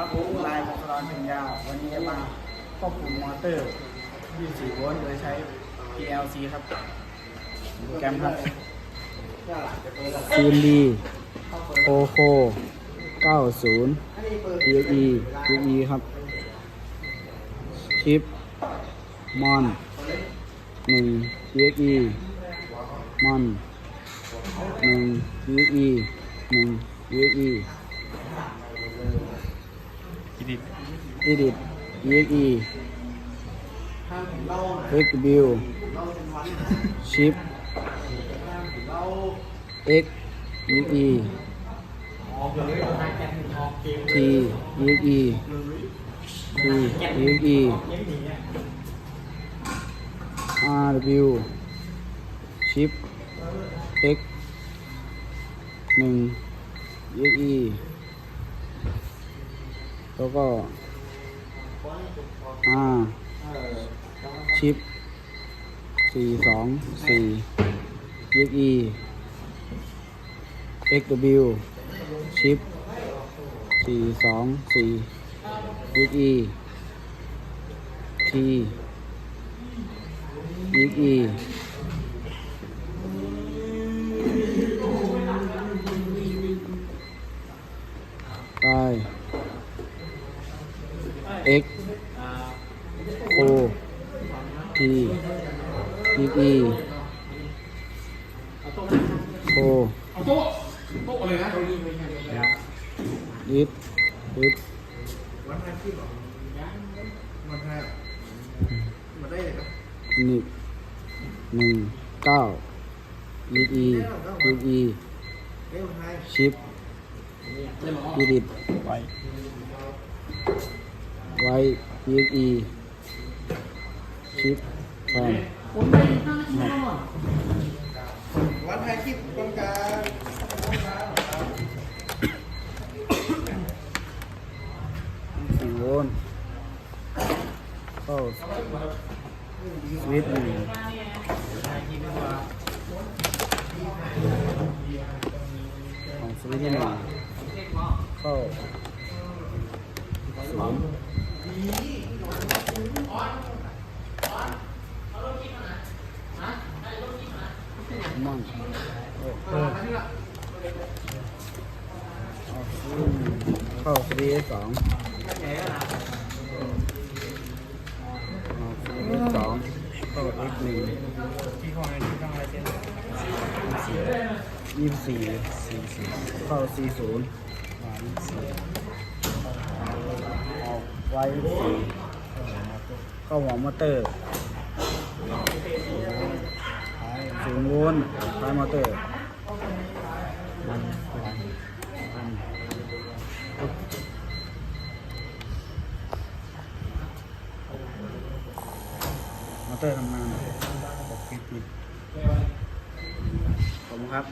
ครับผมลายพกรอนถึงยาววันนี้มาควบคุมมอเตอร์ 24 โวลต์โดยใช้ PLC ครับแกมครับซีนดีโคโค90 PXE PXE ครับชิป มอน1 PXE มอน1 PXE 1 PXE อีดิทอีดิท exe x view shift x exe t exe t exe r view shift x หนึ่ง exe แล้วก็ อ่า ชิปสี่สองสี่ยูอีเอ็กวิวชิปสี่สองสี่ยูอีทียูอี X O T XE O เอาโต๊ะโต๊ะอะไรนะลิฟลิฟวันไทยขึ้นหรอวันไทยมาได้เลยครับนิหนึ่งเก้าลิฟอีอีอ้วันไทยชิปอีดิทไว้ ไว้พีเอ็กอีชิปแทนวันไทยคลิปตรงกลางสี่โวลต์เข้าสวิตช์หนึ่งของสวิตช์ที่หนึ่งเข้าศูนย์ มั่งเออเข้าสวิตช์สองสองเข้า F1 ทีหอยทีหองอะไรเช่นยี่สิบสี่สี่สี่เข้าสี่ศูนย์ ไว้เข้าหัวมอเตอร์ศูนย์โวลต์ท้ายมอเตอร์มอเตอร์ทำงานปกติขอบคุณครับ